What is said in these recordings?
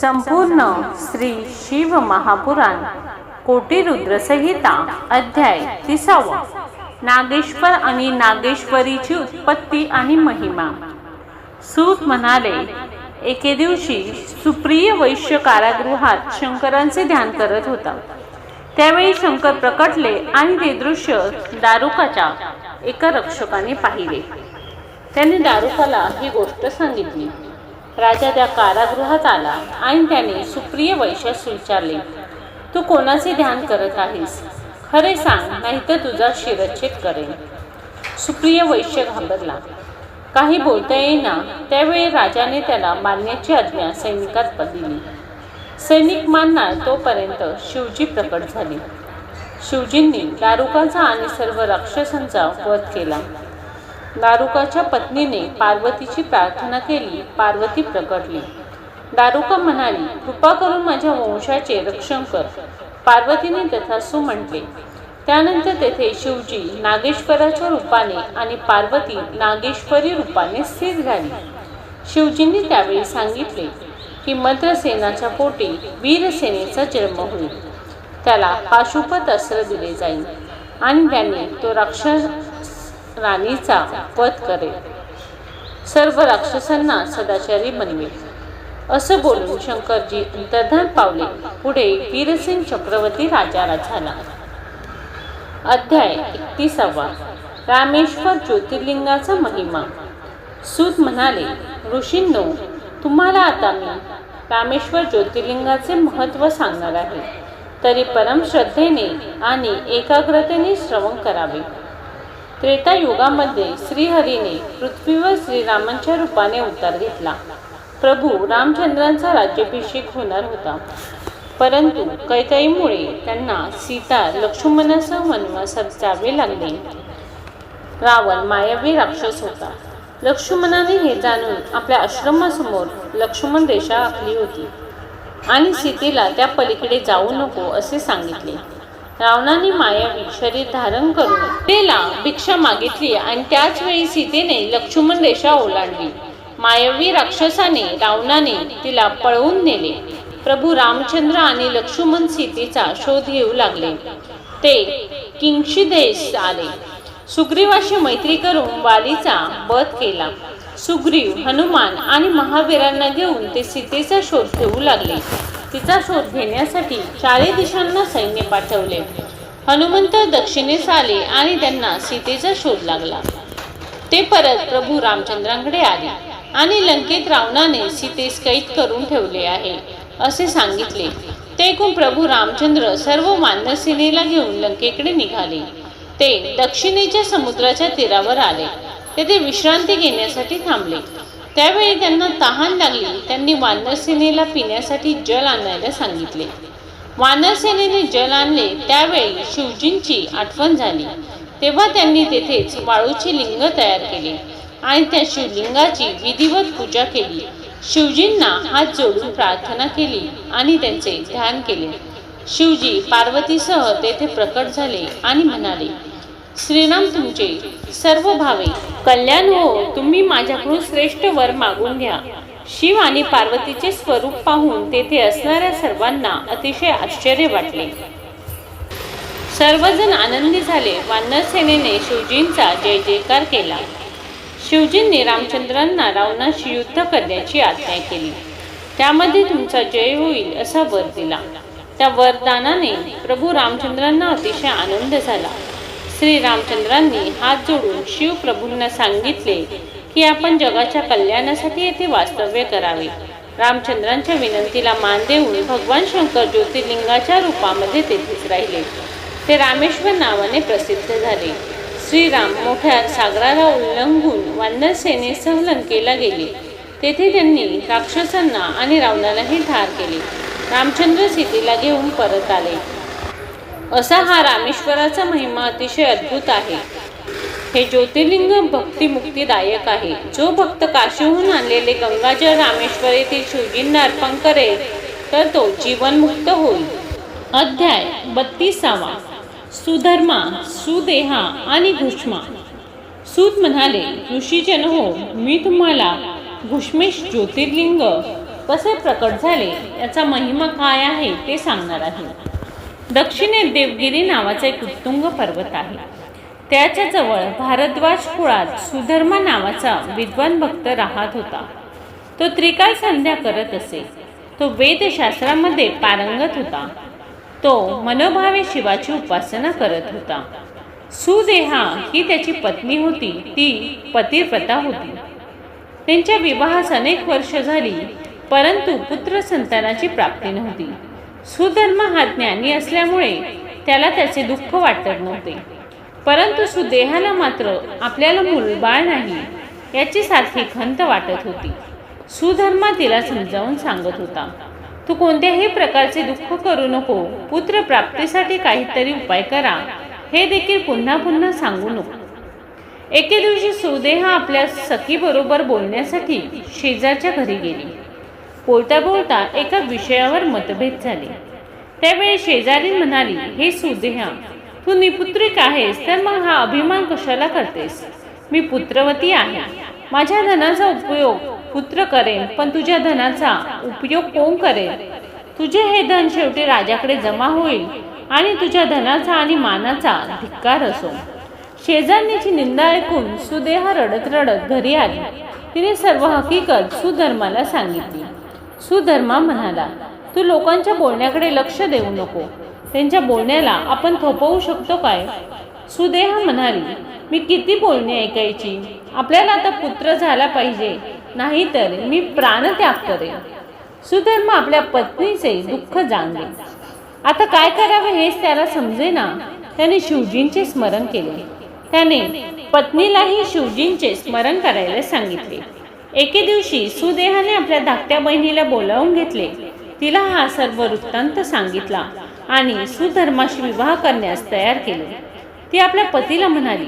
संपूर्ण श्री शिव महापुराण कोटी रुद्रसंहिता अध्याय तिसावा. नागेश्वर आणि नागेश्वरीची उत्पत्ती आणि महिमा. सूत म्हणाले एके दिवशी सुप्रिय वैश्य कारागृहात शंकरांचे ध्यान करत होता. त्यावेळी शंकर प्रकटले आणि ते दृश्य दारुकाच्या एका रक्षकाने पाहिले. त्याने दारुकाला ही गोष्ट सांगितली. राजा त्या कारागृहात आला आणि त्याने सुप्रिय वैश्यास विचारले तू कोणाचे ध्यान करत आहेस? खरे सांग नाहीतर तुझा शिरच्छेद करेन. सुप्रिय वैश्य घाबरला. काही बोलता येईना. त्यावेळी राजाने त्याला मारण्याची आज्ञा सैनिकात दिली सैनिक मानणार तोपर्यंत शिवजी प्रकट झाले. शिवजींनी दारुकाचा आणि सर्व राक्षसांचा वध केला. दारुकाच्या पत्नीने पार्वतीची प्रार्थना केली पार्वती प्रकटली. दारुका म्हणाली कृपा करून माझ्या वंशाचे रक्षण कर. पार्वतीने तथासू म्हटले. त्यानंतर तेथे शिवजी नागेश्वराच्या रूपाने आणि पार्वती नागेश्वरी रूपाने स्थिर झाली. शिवजींनी त्यावेळी सांगितले की मद्रसेनाच्या पोटी वीरसेनेचा जन्म होईल. त्याला पाशुपत अस्त्र दिले जाईल आणि त्याने तो राक्षस राणीचा वध करेल. सर्व राक्षसांना सदाचारी बनवेल. असं बोलून शंकरजी अंतर्धान पावले. पुढे वीरसिंग चक्रवर्ती राजाला झाला. अध्याय एकतीसावा. रामेश्वर ज्योतिर्लिंगाचा महिमा. सूत म्हणाले ऋषींनो तुम्हाला आता मी रामेश्वर ज्योतिर्लिंगाचे महत्त्व सांगणार आहे. तरी परम श्रद्धेने आणि एकाग्रतेने श्रवण करावे. त्रेतायुगामध्ये श्रीहरीने पृथ्वीवर श्रीरामांच्या रूपाने अवतार घेतला. प्रभू रामचंद्रांचा राज्याभिषेक होणार होता. परंतु कैकाईमुळे त्यांना सीता लक्ष्मणासह वनवासात जावे लागले. रावण मायावी राक्षस होता. लक्ष्मणाने हे जाणून आपल्या आश्रमासमोर लक्ष्मण रेषा आखली होती आणि सीतेला त्या पलीकडे जाऊ नको असे सांगितले. रावणाने मायावी शरीर धारण करून सीतेला भिक्षा मागितली आणि त्याच वेळी सीतेने लक्ष्मण रेषा ओलांडली. मायावी राक्षसाने रावणाने तिला पळवून नेले. प्रभू रामचंद्र आणि लक्ष्मण सीतेचा शोध घेऊ लागले. ते किंशिदेश आले. सुग्रीवाशी मैत्री करून वालीचा वध केला. सुग्रीव हनुमान आणि महावीरांना घेऊन ते सीतेचा शोध घेऊ लागले. तिचा शोध घेण्यासाठी चारही दिशांना सैन्य पाठवले. हनुमंत दक्षिणेस आले आणि त्यांना सीतेचा शोध लागला. ते परत प्रभू रामचंद्रांकडे आले आणि लंकेत रावणाने सीतेस कैद करून ठेवले आहे असे सांगितले. ते ऐकून प्रभू रामचंद्र सर्व मानसेनेला घेऊन लंकेकडे निघाले. ते दक्षिणेच्या समुद्राच्या तीरावर आले. तेथे विश्रांती घेण्यासाठी थांबले. त्यावेळी त्यांना तहान लागली. त्यांनी वानरसेनेला पिण्यासाठी जल आणायला सांगितले. वानरसेनेने जल आणले. त्यावेळी शिवजींची आठवण झाली. तेव्हा त्यांनी तेथेच वाळूचे लिंग तयार केले आणि त्या शिवलिंगाची विधिवत पूजा केली. शिवजींना हात जोडून प्रार्थना केली आणि त्यांचे ध्यान केले. शिवजी पार्वतीसह तेथे प्रकट झाले आणि म्हणाले श्रीराम तुमचे सर्व भावे कल्याण हो तुम्ही माझ्याकडून श्रेष्ठ वर मागून घ्या. शिव आणि पार्वतीचे स्वरूप पाहून तेथे असणाऱ्या सर्वांना अतिशय आश्चर्य वाटले. सर्वजण आनंदी झाले. वानर सेनेने शिवजींचा जय जयकार केला. शिवजींनी रामचंद्रांना रावणाशी युद्ध करण्याची आज्ञा केली. त्यामध्ये तुमचा जय होईल असा वर दिला त्या वरदानाने प्रभू रामचंद्रांना अतिशय आनंद झाला. श्री रामचंद्रांनी हात जोडून शिवप्रभूंना सांगितले की आपण जगाच्या कल्याणासाठी येथे वास्तव्य करावे. रामचंद्रांच्या विनंतीला मान देऊन भगवान शंकर ज्योतिर्लिंगाच्या रूपामध्ये तेथेच राहिले. ते रामेश्वर नावाने प्रसिद्ध झाले. श्रीराम मोठ्या सागराला उल्लंघून वानर सेनेसह लंकेला गेले. तेथे त्यांनी राक्षसांना आणि रावणालाही ठार केले. रामचंद्र सीतेला घेऊन परत आले. असा हा रामेश्वराचा महिमा अतिशय अद्भुत आहे. हे ज्योतिर्लिंग भक्तिमुक्तीदायक आहे. जो भक्त काशीहून आणलेले गंगाजल रामेश्वर येथील शिवजींना अर्पण करेल तर तो जीवनमुक्त होईल. अध्याय बत्तीसावा. सुधर्मा सुदेहा आणि घुष्मा. सूत म्हणाले ऋषीजन हो मी तुम्हाला घुष्मेश ज्योतिर्लिंग कसे प्रकट झाले? याचा महिमा काय आहे ते सांगणार आहे. दक्षिणेत देवगिरी नावाचा एक उत्तुंग पर्वत आहे. त्याच्याजवळ भारद्वाज कुळात सुधर्मा नावाचा विद्वान भक्त राहत होता. तो त्रिकाल संध्या करत असे. तो वेदशास्त्रामध्ये पारंगत होता. तो मनोभावे शिवाची उपासना करत होता. सुदेहा ही त्याची पत्नी होती. ती पतिव्रता होती. त्यांच्या विवाहास अनेक वर्ष झाली परंतु पुत्र संतानाची प्राप्ती नव्हती. सुधर्म हा ज्ञानी असल्यामुळे त्याला त्याचे दुःख वाटत नव्हते. परंतु सुदेहाला मात्र आपल्याला मुलबाळ नाही याची सारखी खंत वाटत होती. सुधर्मा तिला समजावून सांगत होता तू कोणत्याही प्रकारचे दुःख करू नको पुत्र प्राप्तीसाठी काहीतरी उपाय करा हे देखील पुन्हा पुन्हा सांगू नको. एके दिवशी सुदेहा आपल्या सखीबरोबर बोलण्यासाठी शेजारच्या घरी गेली. बोलता बोलता एका विषयावर मतभेद झाले. त्यावेळी शेजारी म्हणाली हे सुदेहा तू निपुत्रिक आहेस तर मग हा अभिमान कशाला करतेस? मी पुत्रवती आहे. माझ्या धनाचा उपयोग पुत्र करेन पण तुझ्या धनाचा उपयोग कोण करेल? तुझे हे धन शेवटी राजाकडे जमा होईल आणि तुझ्या धनाचा आणि मानाचा धिक्कार असो. शेजारणीची निंदा ऐकून सुदेहा रडत रडत घरी आली. तिने सर्व हकीकत सुधर्माला सांगितली. सुधर्मा म्हणाला तू लोकांच्या बोलण्याकडे लक्ष देऊ नको. त्यांच्या बोलण्याला आपण थोपवू शकतो काय? सुदेहा म्हणाली मी किती बोलणी ऐकायची? आपल्याला आता पुत्र झाला पाहिजे. नाहीतर मी प्राणत्याग करेन. सुधर्मा आपल्या पत्नीचे दुःख जाणले. आता काय करावे हेच त्याला समजेना. त्याने शिवजींचे स्मरण केले. त्याने पत्नीलाही शिवजींचे स्मरण करायला सांगितले. एके दिवशी सुदेहाने आपल्या धाकट्या बहिणीला बोलावून घेतले. तिला हा सर्व वृत्तांत सांगितला आणि सुधर्माशी विवाह करण्यास तयार केले. ती आपल्या पतीला म्हणाली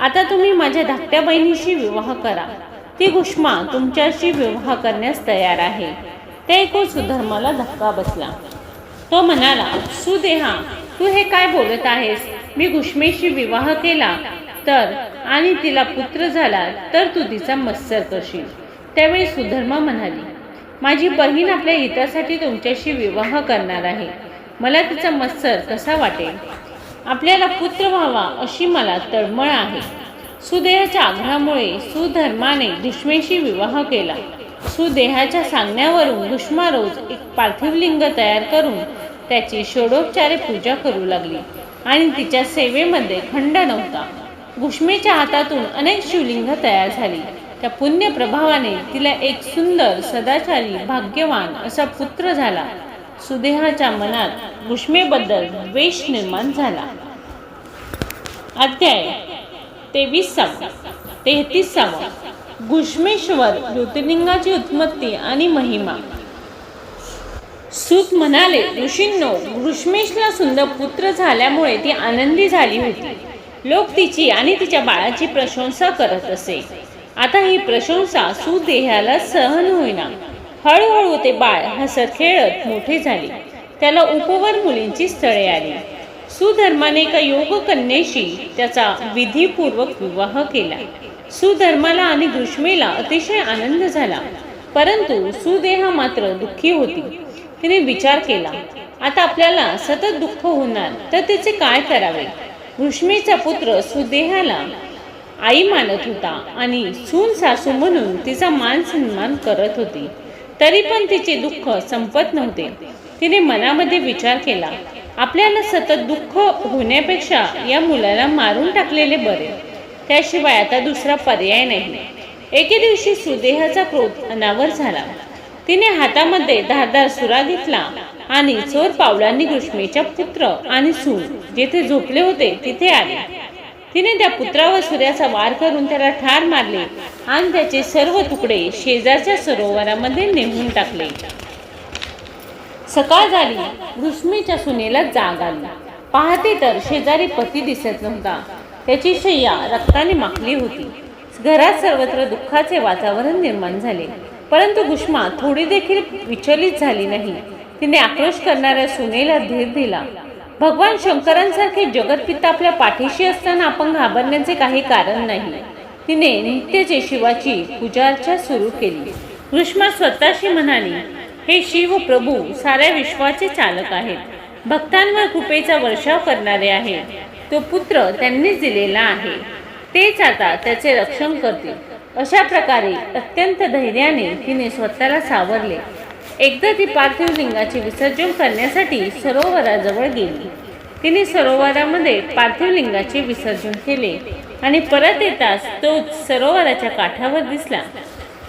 आता तुम्ही माझ्या धाकट्या बहिणीशी विवाह करा. ती घुष्मा तुमच्याशी विवाह करण्यास तयार आहे. ते ऐकून सुधर्माला धक्का बसला. तो म्हणाला सुदेहा तू हे काय बोलत आहेस? मी घुष्मेशी विवाह केला. तर आणि तिला पुत्र झाला तर तू तिचा मत्सर करशील. त्यावेळी सुधर्मा म्हणाली माझी बहीण आपल्या हितासाठी तुमच्याशी विवाह करणार आहे. मला तिचा मत्सर कसा वाटेल? आपल्याला पुत्र व्हावा अशी मला तळमळ आहे. सुदेहाच्या आग्रहामुळे सुधर्माने घुष्मेशी विवाह केला. सुदेहाच्या सांगण्यावरून घुष्मा रोज एक पार्थिव लिंग तयार करून त्याची षोडोपचारे पूजा करू लागली. आणि तिच्या सेवेमध्ये खंड नव्हता. भूष्मीच्या हातातून अनेक शिवलिंग तयार झाली. त्या पुण्य प्रभावाने तिला एक सुंदर सदाचारी भाग्यवान असा पुत्र झाला. सुदेहाच्या मनात भूष्मेबद्दल द्वेष निर्माण झाला. अध्याय तेवीसावा तेहतीसावा. घुष्मेश्वर ज्योतिर्लिंगाची उत्पत्ती आणि महिमा. सूत म्हणाले ऋषींनो घृष्मेशला सुंदर पुत्र झाल्यामुळे ती आनंदी झाली होती. लोक तिची आणि तिच्या बाळाची प्रशंसा करत असे. आता ही प्रशंसा सुदेहाला सहन होईना. हळूहळू ते बाळ हसत खेळत मोठे झाले. त्याला उपवर मुलींची स्थळे आली. सुधर्माने एका योग कन्येशी त्याचा विधीपूर्वक विवाह केला. सुधर्माला आणि घृष्मेला अतिशय आनंद झाला. परंतु सुदेहा मात्र दुःखी होती. तिने विचार केला आता आपल्याला सतत दुःख होणार तर तिचे काय करावे? रुश्मीचा पुत्र सुदेहाला आई मानत होता आणि सून सासू म्हणून तिचा मान सन्मान करत होती. तरी पण तिचे दुःख संपत नव्हते. तिने मनामध्ये विचार केला आपल्याला सतत दुःख होण्यापेक्षा या मुलाला मारून टाकलेले बरे. त्याशिवाय आता दुसरा पर्याय नाही. एके दिवशी सुदेहाचा क्रोध अनावर झाला. तिने हातामध्ये धारदार सुरा घेतला आणि चोर पावलांनी घुष्मेच्या पुत्र आणि सून जेथे झोपले होते तिथे आले. तिने त्या पुत्रावर सूर्याचा वार करून त्याला ठार मारले आणि त्याचे सर्व तुकडे शेजारच्या सरोवरामध्ये नेमून टाकले. सकाळ झाली घुष्मीच्या सुनेला जाग आली. पाहते तर शेजारी पती दिसत नव्हता. त्याची शय्या रक्ताने माखली होती. घरात सर्वत्र दुःखाचे वातावरण निर्माण झाले. परंतु गुष्मा थोडी देखील विचलित झाली नाही. तिने आक्रोश करणाऱ्या सुनेला धीर दिला. भगवान शंकरांसारखे जगतपिता आपल्या पाठीशी असताना आपण घाबरण्याचे काही कारण नाही. तिने नित्यचे शिवाची पूजार्चा सुरू केली. घृष्मा स्वतःशी म्हणाली हे शिव प्रभू साऱ्या विश्वाचे चालक आहेत. भक्तांवर कृपेचा वर्षाव करणारे आहे तो पुत्र त्यांनीच दिलेला आहे. तेच आता त्याचे रक्षण करतील. अशा प्रकारे अत्यंत धैर्याने तिने स्वतःला सावरले. एकदा ती पार्थिव लिंगाचे विसर्जन करण्यासाठी सरोवराजवळ गेली. तिने सरोवरामध्ये पार्थिव लिंगाचे विसर्जन केले आणि परत येताच तोच सरोवराच्या काठावर दिसला.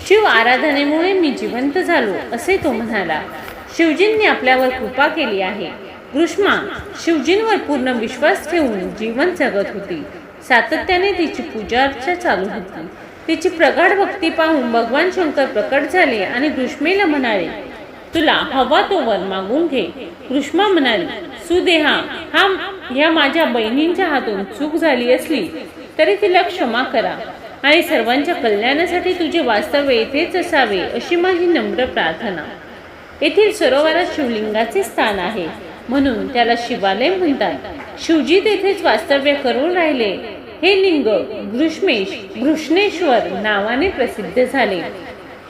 शिव आराधनेमुळे मी जिवंत झालो असे तो म्हणाला. शिवजींनी आपल्यावर कृपा केली आहे. ग्रुष्मा शिवजींवर पूर्ण विश्वास ठेवून जीवन जगत होती. सातत्याने तिची पूजा अर्चा चालू होती. तिची प्रगाढ भक्ती पाहून भगवान शंकर प्रकट झाले आणि ग्रुष्मेला म्हणाले तुला हवा तो वर मागून घे. कृष्मा म्हणाली सुदेहा हा या माझ्या बहिणींच्या हातून चूक झाली असली तरी तिला क्षमा करा आणि सर्वांच्या कल्याणासाठी तुझे वास्तव्य येथेच असावे अशी माझी नम्र प्रार्थना. येथील सरोवरात शिवलिंगाचे स्थान आहे. म्हणून त्याला शिवालय म्हणतात. शिवजी तेथेच वास्तव्य करून राहिले. हे लिंग घृष्मेश घृष्णेश्वर नावाने प्रसिद्ध झाले.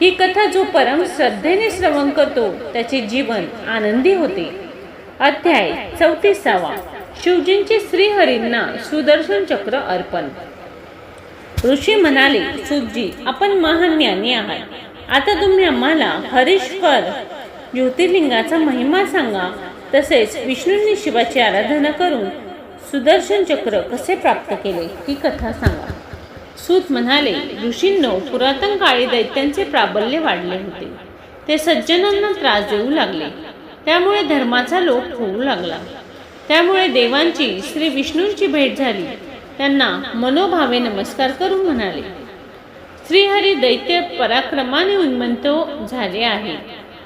ही कथा जो परम श्रद्धेने श्रवण करतो त्याचे जीवन आनंदी होते. अध्याय चौतीसावा. शिवजींचे श्रीहरींना सुदर्शन चक्र अर्पण. ऋषी म्हणाले सुजी आपण महान ज्ञानी आहात. आता तुम्ही आम्हाला हरीश्वर ज्योतिर्लिंगाचा महिमा सांगा. तसेच विष्णूंनी शिवाची आराधना करून सुदर्शन चक्र कसे प्राप्त केले ही कथा सांगा. सूत म्हणाले ऋषींनो पुरातन काळी दैत्यांचे प्राबल्य वाढले होते. ते सज्जनांना त्रास देऊ लागले. त्यामुळे धर्माचा लोप होऊ लागला. त्यामुळे देवांची श्री विष्णूंची भेट झाली. त्यांना मनोभावे नमस्कार करून म्हणाले श्रीहरी दैत्य पराक्रमाने उन्मंत झाले आहे.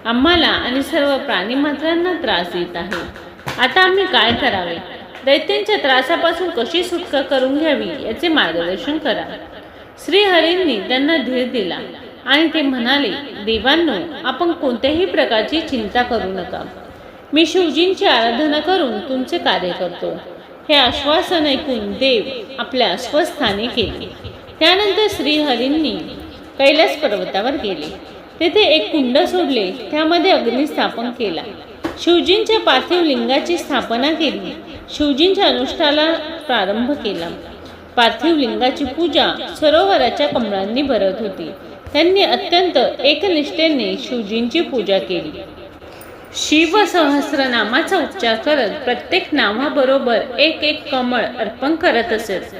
आम्हाला आणि सर्व प्राणीमात्रांना त्रास देत आहे. आता आम्ही काय करावे? दैत्यांच्या त्रासापासून कशी सुटका करून घ्यावी याचे मार्गदर्शन करा. श्रीहरींनी त्यांना धीर दिला आणि ते म्हणाले देवांनो आपण कोणत्याही प्रकारची चिंता करू नका. मी शिवजींची आराधना करून तुमचे कार्य करतो. हे आश्वासन ऐकून देव आपल्या स्वस्थानी केले त्यानंतर श्रीहरींनी कैलास पर्वतावर गेले. तेथे एक कुंड सोडले. त्यामध्ये अग्नी स्थापन केला. शिवजींच्या पार्थिव लिंगाची स्थापना केली. शिवजींच्या अनुष्ठाला प्रारंभ केला. पार्थिव लिंगाची पूजा सरोवराच्या कमळांनी भरत होती. त्यांनी अत्यंत एकनिष्ठेने शिवजींची पूजा केली. शिव सहस्रनामाचा उच्चार करत प्रत्येक नावाबरोबर एक एक कमळ अर्पण करत असत.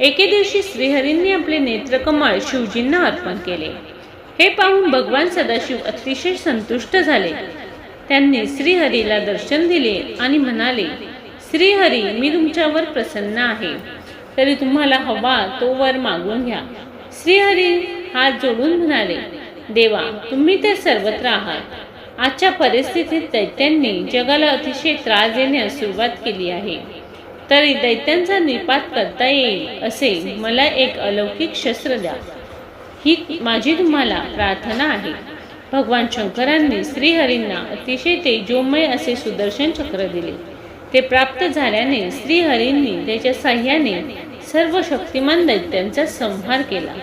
एके दिवशी श्रीहरींनी आपले नेत्रकमळ शिवजींना अर्पण केले. हे पाहून भगवान सदाशिव अतिशय संतुष्ट झाले. त्यांनी श्रीहरीला दर्शन दिले आणि म्हणाले श्रीहरी मी तुमच्यावर प्रसन्न आहे. तरी तुम्हाला हवा तो वर मागून घ्या. श्रीहरी हात जोडून म्हणाले देवा तुम्ही तर सर्वत्र आहात. आजच्या परिस्थितीत दैत्यांनी जगाला अतिशय त्रास देण्यास सुरुवात केली आहे. तरी दैत्यांचा निपात करता येईल असे मला एक अलौकिक शस्त्र द्या. ही माझी तुम्हाला प्रार्थना आहे. भगवान शंकरांनी श्रीहरींना अतिशय तेजोमय असे सुदर्शन चक्र दिले. ते प्राप्त झाल्याने श्रीहरींनी त्याच्या साह्याने सर्व शक्तिमान दैत्यांचा संहार केला.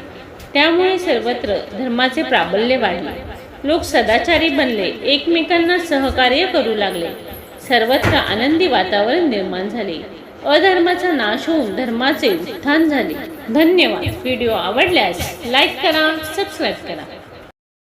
त्यामुळे सर्वत्र धर्माचे प्राबल्य वाढले. लोक सदाचारी बनले एकमेकांना सहकार्य करू लागले. सर्वत्र आनंदी वातावरण निर्माण झाले. अधर्माचा नाश होऊन धर्माचे उत्थान झाले. धन्यवाद. व्हिडिओ आवडल्यास लाईक करा सबस्क्राईब करा.